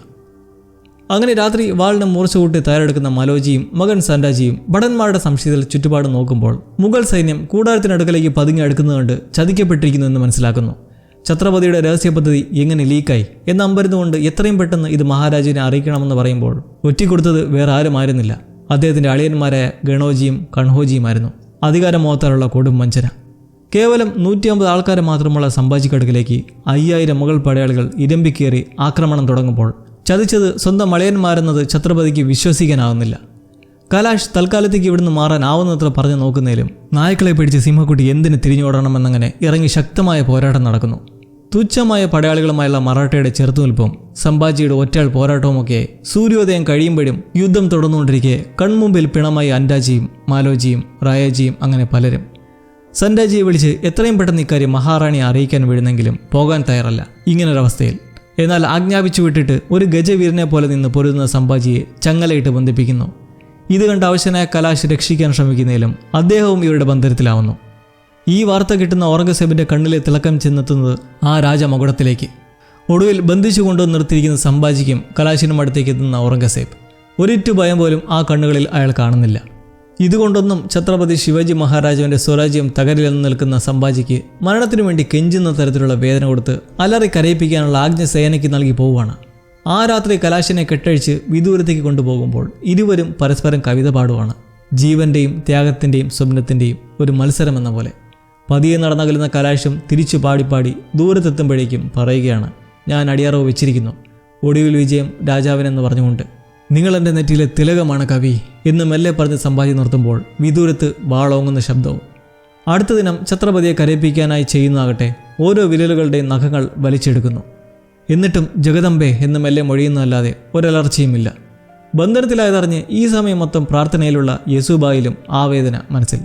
അങ്ങനെ രാത്രി വാളിന് മൂർച്ച കൂട്ടി തയ്യാറെടുക്കുന്ന മലോജിയും മകൻ സൻഡാജിയും ഭടന്മാരുടെ സംശയത്തിൽ ചുറ്റുപാട് നോക്കുമ്പോൾ മുഗൾ സൈന്യം കൂടാരത്തിനടുക്കലേക്ക് പതുങ്ങി അടുക്കുന്നത് കണ്ട് ചതിക്കപ്പെട്ടിരിക്കുന്നു എന്ന് മനസ്സിലാക്കുന്നു. ഛത്രപതിയുടെ രഹസ്യ പദ്ധതി എങ്ങനെ ലീക്കായി എന്ന് അമ്പരുന്നുകൊണ്ട് എത്രയും പെട്ടെന്ന് ഇത് മഹാരാജിനെ അറിയിക്കണമെന്ന് പറയുമ്പോൾ ഒറ്റിക്കൊടുത്തത് വേറെ ആരും ആരുമായിരുന്നില്ല അദ്ദേഹത്തിന്റെ അളിയന്മാരായ ഗണോജിയും കൺഹോജിയുമായിരുന്നു. അധികാരമോഹത്താലുള്ള കൊടും വഞ്ചന. കേവലം നൂറ്റി അമ്പത് ആൾക്കാരെ മാത്രമുള്ള സംഭാജിക്കടുക്കിലേക്ക് അയ്യായിരം മുഗൾ പടയാളികൾ ഇരമ്പിക്കേറി ആക്രമണം തുടങ്ങുമ്പോൾ ചതിച്ചത് സ്വന്തം മളയന്മാരെന്നത് ഛത്രപതിക്ക് വിശ്വസിക്കാനാവുന്നില്ല. കലാഷ് തൽക്കാലത്തേക്ക് ഇവിടുന്ന് മാറാൻ ആവുന്നത്ര പറഞ്ഞു നോക്കുന്നതിലും നായ്ക്കളെ പിടിച്ച് സിംഹക്കുട്ടി എന്തിന് തിരിഞ്ഞോടണമെന്നങ്ങനെ ഇറങ്ങി ശക്തമായ പോരാട്ടം നടക്കുന്നു. തുച്ഛമായ പടയാളികളുമായുള്ള മറാഠയുടെ ചെറുത്തുനിൽപ്പും സംഭാജിയുടെ ഒറ്റയാൾ പോരാട്ടവുമൊക്കെ സൂര്യോദയം കഴിയുമ്പോഴും യുദ്ധം തുടർന്നുകൊണ്ടിരിക്കെ കൺമുമ്പിൽ പിണമായി അൻഡാജിയും മാലോജിയും റായജിയും അങ്ങനെ പലരും. സൻഡാജിയെ വിളിച്ച് എത്രയും പെട്ടെന്ന് ഇക്കാര്യം മഹാറാണിയെ അറിയിക്കാൻ വീഴുന്നെങ്കിലും പോകാൻ തയ്യാറല്ല. ഇങ്ങനൊരവസ്ഥയിൽ. എന്നാൽ ആജ്ഞാപിച്ചു വിട്ടിട്ട് ഒരു ഗജവീരനെ പോലെ നിന്ന് പൊരുതുന്ന സംഭാജിയെ ചങ്ങലയിട്ട് ബന്ധിപ്പിക്കുന്നു. ഇത് കണ്ട് അവശനായ കലാശ് രക്ഷിക്കാൻ ശ്രമിക്കുന്നതിലും അദ്ദേഹവും ഇവരുടെ ബന്ധനത്തിലാവുന്നു. ഈ വാർത്ത കിട്ടുന്ന ഔറംഗസേബിന്റെ കണ്ണിലെ തിളക്കം ചെന്നെത്തുന്നത് ആ രാജമകുടത്തിലേക്ക് ഒടുവിൽ ബന്ധിച്ചു കൊണ്ടു നിർത്തിയിരിക്കുന്ന സംഭാജിക്കും കലാശിനും അടുത്തേക്ക് എത്തുന്ന ഔറംഗസേബ്. ഒരിറ്റു ഭയം പോലും ആ കണ്ണുകളിൽ അയാൾ കാണുന്നില്ല. ഇതുകൊണ്ടൊന്നും ഛത്രപതി ശിവജി മഹാരാജാവിന്റെ സ്വരാജ്യം തകരിലെന്ന് നിൽക്കുന്ന സംഭാജിക്ക് മരണത്തിനു വേണ്ടി കെഞ്ചുന്ന തരത്തിലുള്ള വേദന കൊടുത്ത് അലറി കരയിപ്പിക്കാനുള്ള ആജ്ഞ സേനയ്ക്ക് നൽകി പോവുകയാണ്. ആ രാത്രി കലാശിനെ കെട്ടഴിച്ച് വിദൂരത്തേക്ക് കൊണ്ടുപോകുമ്പോൾ ഇരുവരും പരസ്പരം കവിത പാടുവാണ്. ജീവന്റെയും ത്യാഗത്തിന്റെയും സ്വപ്നത്തിന്റെയും ഒരു മത്സരമെന്ന പോലെ. പതിയെ നടന്നകലുന്ന കലാശം തിരിച്ചു പാടിപ്പാടി ദൂരത്തെത്തുമ്പോഴേക്കും പറയുകയാണ്. ഞാൻ അടിയറവ് വെച്ചിരിക്കുന്നു. ഒടുവിൽ വിജയം രാജാവിനെന്ന് പറഞ്ഞുകൊണ്ട്. നിങ്ങൾ എന്റെ നെറ്റിയിലെ തിലകമാണ് കവി എന്ന് മെല്ലെ പറഞ്ഞ് സമ്പാദ്യം നിർത്തുമ്പോൾ വിദൂരത്ത് വാളോങ്ങുന്ന ശബ്ദവും. അടുത്ത ദിനം ഛത്രപതിയെ കരയിപ്പിക്കാനായി ചെയ്യുന്നതാകട്ടെ ഓരോ വിരലുകളുടെയും നഖങ്ങൾ വലിച്ചെടുക്കുന്നു. എന്നിട്ടും ജഗദമ്പേ എന്ന് മെല്ലെ മൊഴിയുന്നതല്ലാതെ ഒരലർച്ചയുമില്ല. ബന്ധനത്തിലായതറിഞ്ഞ് ഈ സമയം മൊത്തം പ്രാർത്ഥനയിലുള്ള യേസുബായിലും ആവേദന മനസ്സിൽ.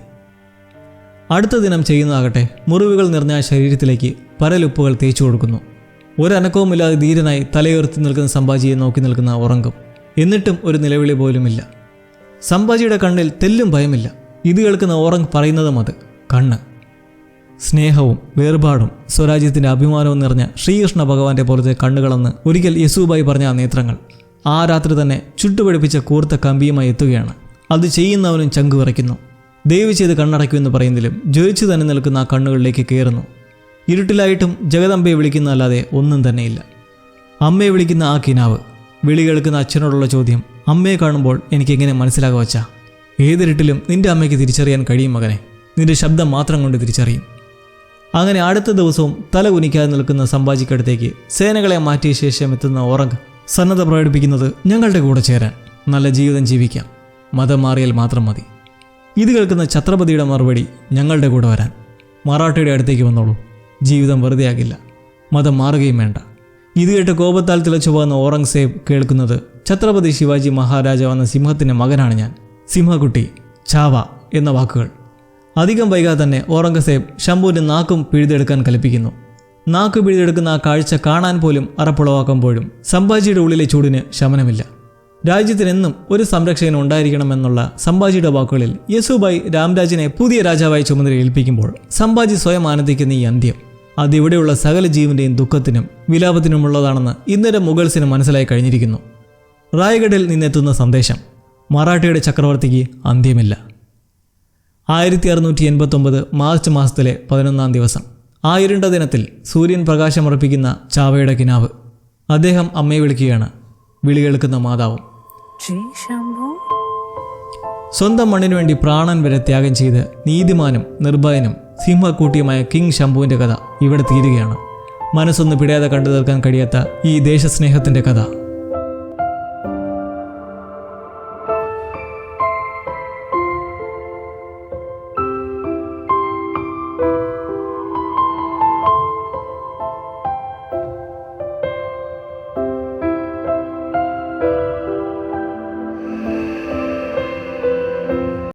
അടുത്ത ദിനം ചെയ്യുന്നതാകട്ടെ മുറിവുകൾ നിറഞ്ഞ ശരീരത്തിലേക്ക് പരലുപ്പുകൾ തേച്ചു കൊടുക്കുന്നു. ഒരനക്കവുമില്ലാതെ ധീരനായി തലയുയർത്തി നിൽക്കുന്ന സംഭാജിയെ നോക്കി നിൽക്കുന്ന ഉറങ്കം. എന്നിട്ടും ഒരു നിലവിളി പോലുമില്ല. സംഭാജിയുടെ കണ്ണിൽ തെല്ലും ഭയമില്ല. ഇത് കേൾക്കുന്ന ഓറങ് പറയുന്നതും അത് കണ്ണ്. സ്നേഹവും വേർപാടും സ്വരാജ്യത്തിന്റെ അഭിമാനവും നിറഞ്ഞ ശ്രീകൃഷ്ണ ഭഗവാന്റെ പോലത്തെ കണ്ണുകളെന്ന് ഒരിക്കൽ യേസുബായി പറഞ്ഞ ആ നേത്രങ്ങൾ ആ രാത്രി തന്നെ ചുട്ടുപിടിപ്പിച്ച കൂർത്ത കമ്പിയുമായി എത്തുകയാണ്. അത് ചെയ്യുന്നവനും ചങ്കു വിറയ്ക്കുന്നു. ദയവ് ചെയ്ത് കണ്ണടയ്ക്കൂ എന്ന് പറയുന്നതിലും ജ്വലിച്ചു തന്നെ നിൽക്കുന്ന ആ കണ്ണുകളിലേക്ക് കയറുന്നു. ഇരുട്ടിലായിട്ടും ജഗദമ്പയെ വിളിക്കുന്നതല്ലാതെ ഒന്നും തന്നെയില്ല. അമ്മയെ വിളിക്കുന്ന ആ കിനാവ് വിളി കേൾക്കുന്ന അച്ഛനോടുള്ള ചോദ്യം അമ്മയെ കാണുമ്പോൾ എനിക്ക് എങ്ങനെ മനസ്സിലാകുക വച്ചാ ഏതിരുട്ടിലും നിന്റെ അമ്മയ്ക്ക് തിരിച്ചറിയാൻ കഴിയും മകനെ. നിന്റെ ശബ്ദം മാത്രം കൊണ്ട് തിരിച്ചറിയും. അങ്ങനെ അടുത്ത ദിവസവും തല കുനിക്കാതെ നിൽക്കുന്ന സംഭാജിക്കടുത്തേക്ക് സേനകളെ മാറ്റിയ ശേഷം എത്തുന്ന ഓറങ്ക് സന്നദ്ധ പ്രകടിപ്പിക്കുന്നത് ഞങ്ങളുടെ കൂടെ ചേരാൻ നല്ല ജീവിതം ജീവിക്കാം. മതം മാറിയാൽ മാത്രം മതി. ഇത് കേൾക്കുന്ന ഛത്രപതിയുടെ മറുപടി ഞങ്ങളുടെ കൂടെ വരാൻ. മറാഠയുടെ അടുത്തേക്ക് വന്നോളൂ. ജീവിതം വെറുതെ ആകില്ല മതം മാറുകയും വേണ്ട. ഇത് കേട്ട് കോപത്താൽ തിളച്ചു പോകുന്ന ഔറംഗസേബ് കേൾക്കുന്നത് ഛത്രപതി ശിവാജി മഹാരാജാവ് എന്ന സിംഹത്തിന്റെ മകനാണ് ഞാൻ. സിംഹകുട്ടി ചാവ എന്ന വാക്കുകൾ. അധികം വൈകാതെ തന്നെ ഔറംഗസേബ് ശംഭുവിന്റെ നാക്കും പിഴുതെടുക്കാൻ കൽപ്പിക്കുന്നു. നാക്ക് പിഴുതെടുക്കുന്ന ആ കാഴ്ച കാണാൻ പോലും അറപ്പുളവാക്കുമ്പോഴും സംഭാജിയുടെ ഉള്ളിലെ ചൂടിന് ശമനമില്ല. രാജ്യത്തിനെന്നും ഒരു സംരക്ഷകൻ ഉണ്ടായിരിക്കണമെന്നുള്ള സംഭാജിയുടെ വാക്കുകളിൽ യസുബായി രാംരാജിനെ പുതിയ രാജാവായി ചുമതല ഏൽപ്പിക്കുമ്പോൾ സംഭാജി സ്വയം ആനന്ദിക്കുന്ന ഈ അന്ത്യം. അതിവിടെയുള്ള സകല ജീവന്റെയും ദുഃഖത്തിനും വിലാപത്തിനുമുള്ളതാണെന്ന് ഇന്നലെ മുഗൾസിന് മനസ്സിലായി കഴിഞ്ഞിരിക്കുന്നു. റായ്ഗഡിൽ നിന്നെത്തുന്ന സന്ദേശം മറാഠിയുടെ ചക്രവർത്തിക്ക് അന്ത്യമില്ല. ആയിരത്തി അറുന്നൂറ്റി എൺപത്തൊമ്പത് മാർച്ച് മാസത്തിലെ പതിനൊന്നാം ദിവസം ആയിരണ്ട ദിനത്തിൽ സൂര്യൻ പ്രകാശമർപ്പിക്കുന്ന ചാവയുടെ കിനാവ്. അദ്ദേഹം അമ്മയെ വിളിക്കുകയാണ് വിളികേൾക്കുന്ന മാതാവും. സ്വന്തം മണ്ണിനു വേണ്ടി പ്രാണൻ വരെ ത്യാഗം ചെയ്ത് നീതിമാനും നിർഭയനും സിംഹക്കൂട്ടിയുമായ കിങ് ശംഭുവിന്റെ കഥ ഇവിടെ തീരുകയാണ്. മനസ്സൊന്ന് പിടയാതെ കണ്ടു തീർക്കാൻ കഴിയാത്ത ഈ ദേശസ്നേഹത്തിന്റെ കഥ.